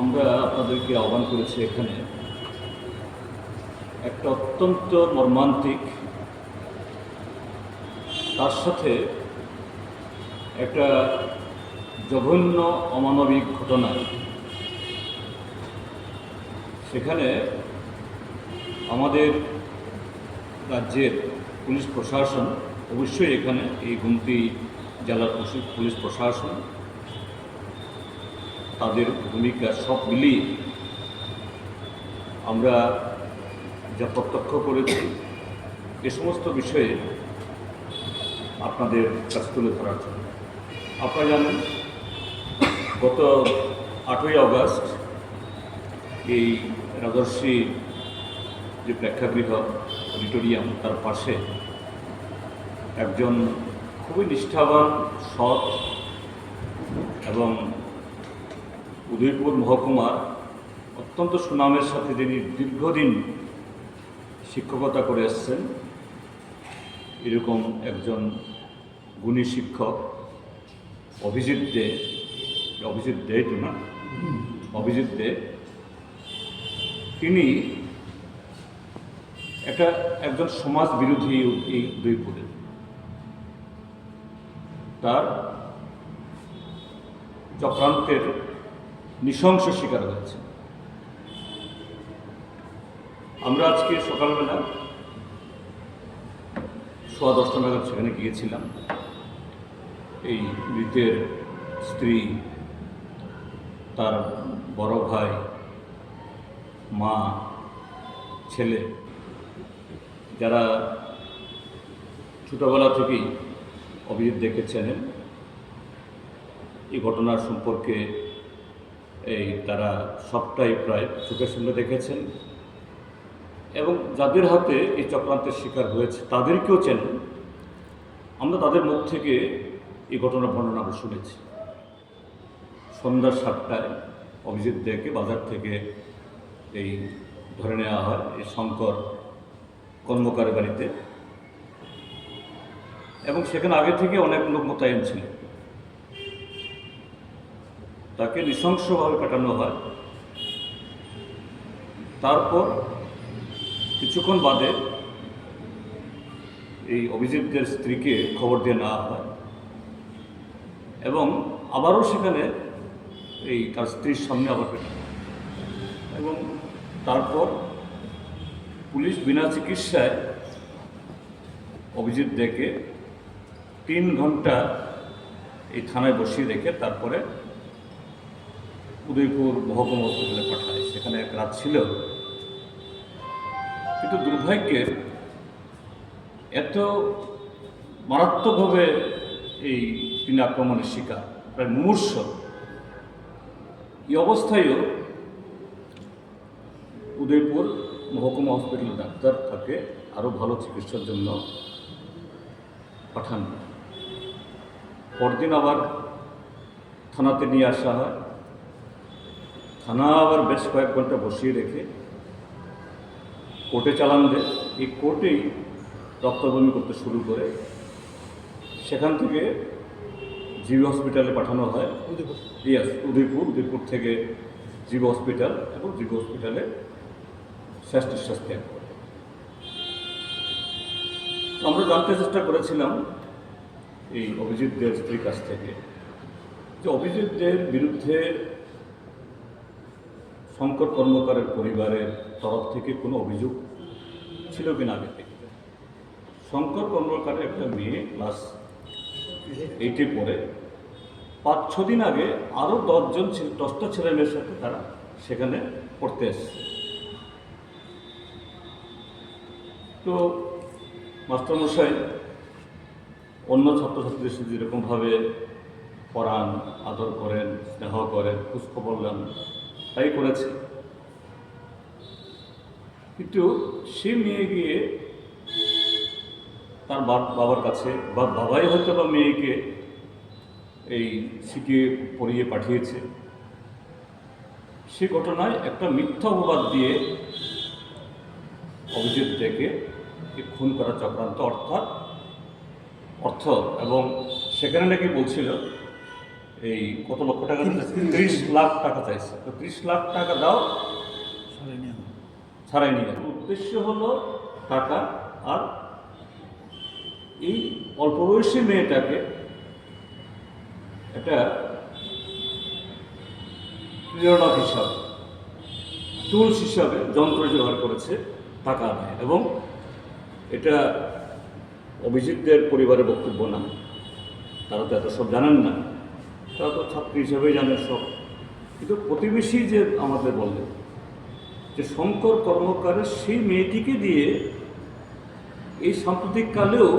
আমরা আপনাদেরকে আহ্বান করেছি এখানে একটা অত্যন্ত মর্মান্তিক, তার সাথে একটা জঘন্য অমানবিক ঘটনা। সেখানে আমাদের রাজ্যের পুলিশ প্রশাসন অবশ্যই এখানে এই গুমতি জেলার পুলিশ প্রশাসন তাদের ভূমিকা সব মিলিয়ে আমরা যা প্রত্যক্ষ করেছি, এ সমস্ত বিষয়ে আপনাদের কাছে তুলে ধরার জন্য। আপনারা জানেন, গত আটই আগস্ট এই রাজর্ষি যে প্রেক্ষাগৃহ, অডিটোরিয়াম, তার পাশে একজন খুবই নিষ্ঠাবান, সৎ এবং উদয়পুর মহকুমার অত্যন্ত সুনামের সাথে যিনি দীর্ঘদিন শিক্ষকতা করে এসছেন, এরকম একজন গুণী শিক্ষক, অভিজিৎ দে অভিজিৎ দে তো না? অভিজিৎ দে, তিনি একটা একজন সমাজ বিরোধী এই উদয়পুরে। তার চক্রান্তের নৃশংস শিকার হয়েছে। আমরা আজকে সকালবেলা সোয়া দশটা নাগাদ সেখানে গিয়েছিলাম। এই মৃতের স্ত্রী, তার বড় ভাই, মা, ছেলে, যারা ছোটোবেলা থেকেই অভিজিৎ দেখেছেন, এই ঘটনার সম্পর্কে এই তারা সবটাই প্রায় চোখের সামনে দেখেছেন। এবং যাদের হাতে এই চক্রান্তের শিকার হয়েছে, তাদেরকেও চেনেন। আমরা তাদের মুখ থেকে এই ঘটনার বর্ণনা আমরা শুনেছি। সন্ধ্যা সাতটায় অভিজিৎ দেকে বাজার থেকে এই ধরে নেওয়া হয়, এই শঙ্কর কর্মকার বাড়িতে। এবং সেখানে আগে থেকে অনেক লোক মোতায়েন ছিল তাকে নৃশংসভাবে কাটানো হয়। তারপর কিছুক্ষণ বাদে এই অভিজিৎদের স্ত্রীকে খবর দিয়ে নেওয়া হয় এবং আবারও সেখানে এই তার স্ত্রীর সামনে আবার এবং তারপর পুলিশ বিনা চিকিৎসায় অভিজিৎ দেখে তিন ঘণ্টা এই থানায় বসিয়ে রেখে তারপরে উদয়পুর মহকুমা হসপিটালে পাঠায়। সেখানে এক রাত ছিল। কিন্তু দুর্ভাগ্যের এত মারাত্মকভাবে এই তিনি আক্রমণের শিকার, প্রায় মুমূর্ষ। এই অবস্থায়ও উদয়পুর মহকুমা হসপিটাল ডাক্তার তাকে আরও ভালো চিকিৎসার জন্য পাঠান। পরদিন আবার থানাতে নিয়ে আসা হয়। থানা আবার বেশ কয়েক ঘণ্টা বসিয়ে রেখে কোর্টে চালান দেয়। এই কোর্টেই রক্তবমি করতে শুরু করে। সেখান থেকে জিবি হসপিটালে পাঠানো হয়। ইয়াস উদয়পুর উদয়পুর থেকে জিবি হসপিটাল এবং জিবি হসপিটালে শেষ নিঃশ্বাস ত্যাগ করে। আমরা জানতে চেষ্টা করেছিলাম এই অভিজিৎ দের স্ত্রীর কাছ থেকে যে অভিজিৎ দের বিরুদ্ধে শঙ্কর কর্মকারের পরিবারের তরফ থেকে কোনো অভিযোগ ছিল কিনা আগে থেকে? শঙ্কর কর্মকারের একটা মেয়ে ক্লাস এইটে পড়ে। পাঁচ, ছ দিন আগে আরও দশজন দশটা ছেলে মেয়ের সাথে তারা সেখানে পড়তে এসছে। তো মাস্টারমশাই, অন্য ছাত্রছাত্রীদের সাথে যেরকমভাবে পড়ান, আদর করেন, স্নেহ করেন, খোঁজখবর নেন তাই করেছে। কিন্তু সে মেয়ে গিয়ে তার বাবার কাছে বা বাবাই হয়তো বা মেয়েকে এই শিখিয়ে পড়িয়ে পাঠিয়েছে। সে ঘটনায় একটা মিথ্যা অপবাদ দিয়ে অভিজিৎ ডেকে খুন করা চক্রান্ত অর্থাৎ অর্থ এবং সেখানে নাকি বলছিল এই কত লক্ষ টাকা ত্রিশ লাখ টাকা চাইছে। তো ত্রিশ লাখ টাকা দাও ছাড়াই নিয়ে যাবে উদ্দেশ্য হলো টাকা আর এই অল্প বয়সী মেয়েটাকে একটা প্রেরণা হিসাবে টুলস হিসাবে যন্ত্র জোগাড় করেছে টাকা আদায়। এবং এটা অভিজিৎদের পরিবারের বক্তব্য না তারা তো এত সব জানেন না। তারা তো ছাত্রী হিসেবেই জানেন সব। কিন্তু প্রতিবেশী যে আমাদের বলে, যে শঙ্কর কর্মকারের সেই মেয়েটিকে দিয়ে এই সাম্প্রতিক কালেও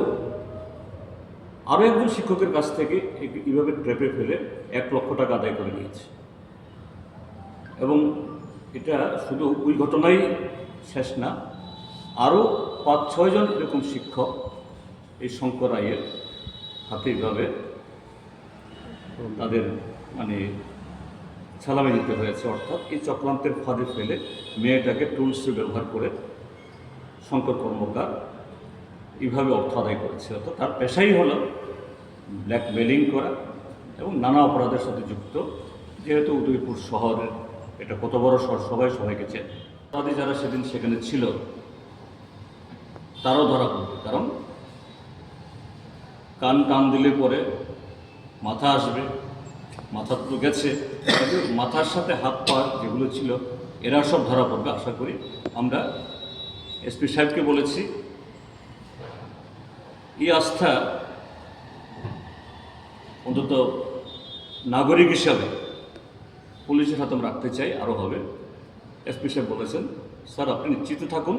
আরও একজন শিক্ষকের কাছ থেকে এইভাবে ট্রেপে ফেলে এক লক্ষ টাকা আদায় করে নিয়েছে। এবং এটা শুধু ওই ঘটনাই শেষ না আরও পাঁচ ছয়জন এরকম শিক্ষক এই শঙ্কর রায়ের হাতে এইভাবে তাদের মানে দিতে হয়েছে, অর্থাৎ এই চক্রান্তের ফাঁদে ফেলে মেয়েটাকে টুলস ব্যবহার করে শঙ্কর কর্মকার এইভাবে অর্থ আদায় করেছে। অর্থাৎ তার পেশাই হলো ব্ল্যাকমেলিং করা এবং নানা অপরাধের সাথে যুক্ত। যেহেতু উদয়পুর শহরের এটা কত বড় শহর, সবাই সবাইকে গেছে। তাদের যারা সেদিন সেখানে ছিল, তারাও ধরা পড়বে। কারণ কান টান দিলে পরে মাথা আসবে, মাথা তো গেছে। মাথার সাথে হাত পা যেগুলো ছিল, এরা সব ধরা পড়বে, আশা করি। আমরা এসপি সাহেবকে বলেছি, এই আস্থা অন্তত নাগরিক হিসাবে পুলিশের হাতে আমরা রাখতে চাই আরও হবে। এসপি সাহেব বলেছেন, স্যার, আপনি নিশ্চিত থাকুন,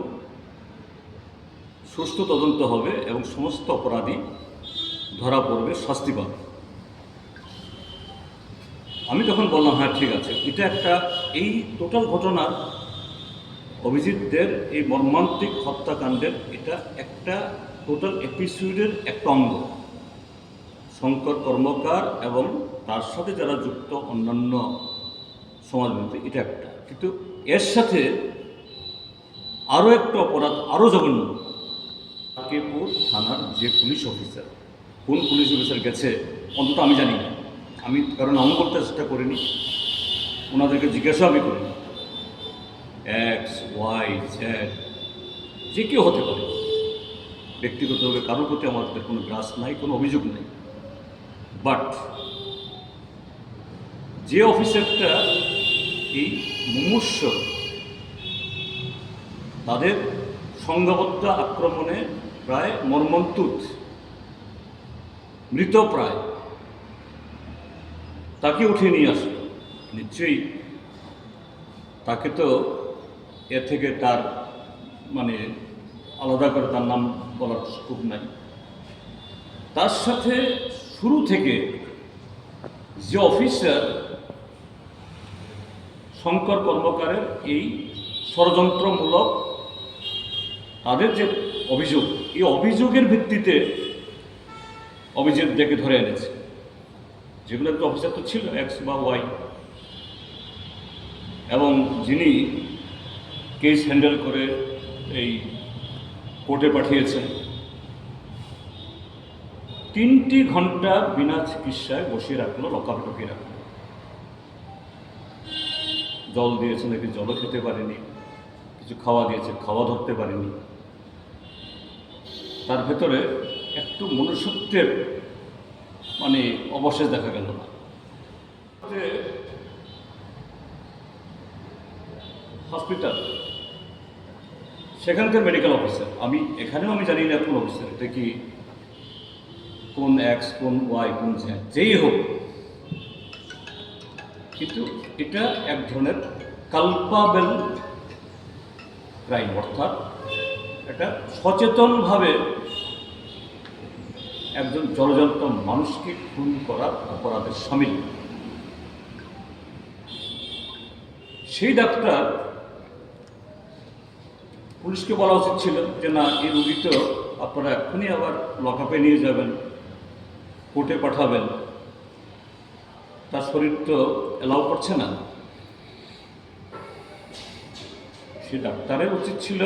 সুষ্ঠু তদন্ত হবে এবং সমস্ত অপরাধী ধরা পড়বে, শাস্তি পাবে। আমি তখন বললাম হ্যাঁ ঠিক আছে। এটা একটা, এই টোটাল ঘটনার অভিজিৎদের এই মর্মান্তিক হত্যাকাণ্ডের এটা একটা টোটাল এপিসোডের একটা অঙ্গ। শঙ্কর কর্মকার এবং তার সাথে যারা যুক্ত অন্যান্য সমাজবিরোধী, এটা একটা। কিন্তু এর সাথে আরও একটা অপরাধ আরও জঘন্য। কেপুর থানার যে পুলিশ অফিসার, কোন পুলিশ অফিসার গেছে, অন্তত আমি জানি না। আমি কারণ নাম করতে চেষ্টা করিনি। ওনাদেরকে জিজ্ঞাসা আমি করিনি। এক্স ওয়াই জেড যে কেউ হতে পারে। ব্যক্তিগতভাবে কারোর প্রতি আমাদের কোনো গ্রাস নাই, কোনো অভিযোগ নেই। বাট যে অফিসারটা এই মুমূর্ষ তাদের সংঘবদ্ধ আক্রমণে প্রায় মর্মন্তুত মৃত প্রায় তাকে উঠিয়ে নিয়ে আসলো। নিশ্চয়ই তাকে তো এ থেকে তার মানে আলাদা করে তার নাম বলার সুযোগ নাই। তার সাথে শুরু থেকে যে অফিসার শঙ্কর কর্মকারের এই ষড়যন্ত্রমূলক তাদের যে অভিযোগ, এই অভিযোগের ভিত্তিতে অভিজিৎ ডেকে ধরে এনেছে। যেগুলো একটা অফিসার তো ছিল এক্স বা ওয়াই এবং যিনি কেস হ্যান্ডেল করে এই কোর্টে পাঠিয়েছেন, তিনটি ঘণ্টা বিনা চিকিৎসায় বসিয়ে রাখল লকাপে ঢুকিয়ে রাখল জল দিয়েছে নাকি জলও খেতে পারেনি, কিছু খাওয়া দিয়েছে, খাওয়া ধরতে পারেনি। তার ভেতরে একটু মনুষ্যত্বের মানে অবশেষ দেখা গেল না। যে হসপিটাল, সেখানকার মেডিকেল অফিসার আমি এখানেও আমি জানি না কোন অফিসার এটা কি কোন এক্স কোন ওয়াই কোন জেড যেই হোক। কিন্তু এটা এক ধরনের কালপাবেল ক্রাইম অর্থাৎ এটা সচেতনভাবে একজন জলজন্ত মানুষকে খুন করার অপরাধের সামিল। সেই ডাক্তার পুলিশকে বলা উচিত ছিল যে, না, এই রুগী আপনারা এক্ষুনি আবার লকআপে নিয়ে যাবেন, কোর্টে পাঠাবেন। তার শরীর তো অ্যালাউ করছে না। সে ডাক্তারের উচিত ছিল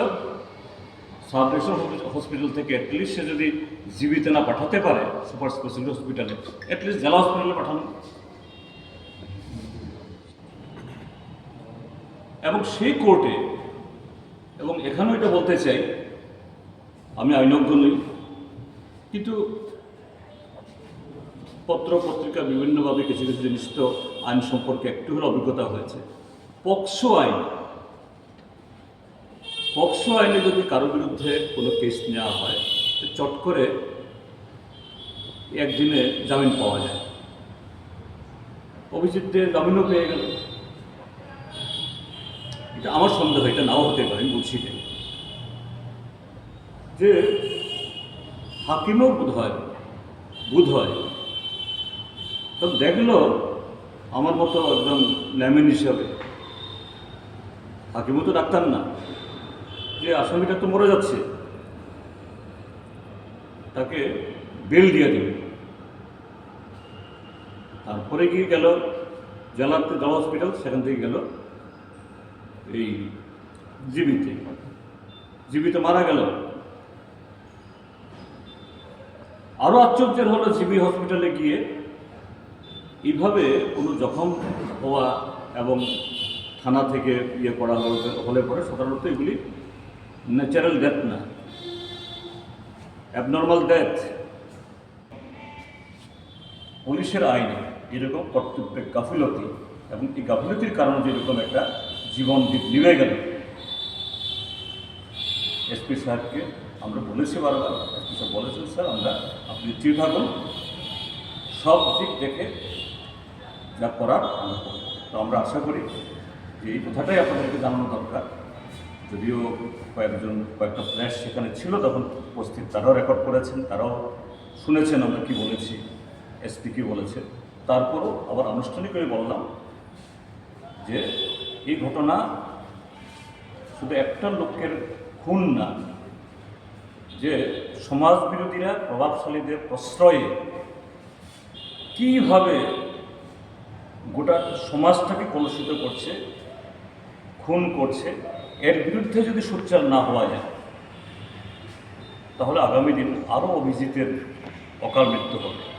সাবডিভিশন হসপিটাল থেকে অ্যাটলিস্ট সে যদি জীবিত না পাঠাতে পারে, সুপার স্পেশালিটি হসপিটালে অ্যাটলিস্ট জেলা হসপিটালে পাঠানো। এবং সেই কোর্টে এবং এখানেও এটা বলতে চাই, আমি আইনজ্ঞ নই, কিন্তু পত্র পত্রিকা বিভিন্নভাবে কিছু কিছু জিনিস তো আইন সম্পর্কে একটু হলে অভিজ্ঞতা হয়েছে। পক্সো আইন পক্সো আইনে যদি কারও বিরুদ্ধে কোনো কেস নেওয়া হয় চট করে একদিনে জামিন পাওয়া যায়। অভিজিৎদের জামিনও পেয়ে গেল। এটা আমার সন্দেহ, এটা নাও হতে পারে, আমি বলছি। যে হাকিমও বোধ হয় বোধ হয় তো দেখল আমার মতো একদম ল্যামিন হিসাবে। হাকিমও তো ডাক্তার না। যে আসামিটা তো মরে যাচ্ছে, তাকে বেল দিয়ে দেবে তারপরে গিয়ে গেল জেলাতে জেলা হসপিটাল, সেখান থেকে গেল এই জীবিতে। জীবিত মারা গেল। আরও আশ্চর্যের হলো জিবি হসপিটালে গিয়ে এইভাবে কোনো জখম হওয়া এবং থানা থেকে ইয়ে করা হলে পরে সাধারণত এগুলি ন্যাচারাল ডেথ না অ্যাবনর্মাল ডেথ পুলিশের আইনে এরকম কর্তব্যের গাফিলতি এবং এই গাফিলতির কারণে যেরকম একটা জীবন দীপ নিভে গেল। এসপি সাহেবকে আমরা বলেছি বারবার, এসপি সাহেব বলেছেন, স্যার, আমরা আপনি স্থির থাকুন। সব দিক দেখে যা করার আমরা তো আমরা আশা করি যে এই কথাটাই আপনাদেরকে জানানো দরকার। যদিও কয়েকজন, কয়েকটা ফ্ল্যাশ সেখানে ছিল, তখন উপস্থিত তারাও রেকর্ড করেছেন, তারাও শুনেছেন আমরা কি বলেছি এসপি কি বলেছে। তারপরও আবার আনুষ্ঠানিকভাবে বললাম যে এই ঘটনা শুধু একটা লোকের খুন না, যে সমাজ বিরোধীরা প্রভাবশালীদের প্রশ্রয়ে কীভাবে গোটা সমাজটাকে কলুষিত করছে, খুন করছে এর বিরুদ্ধে যদি সোচ্চার না হওয়া যায়, তাহলে আগামী দিন আরও অভিজিতের অকাল মৃত্যু হবে।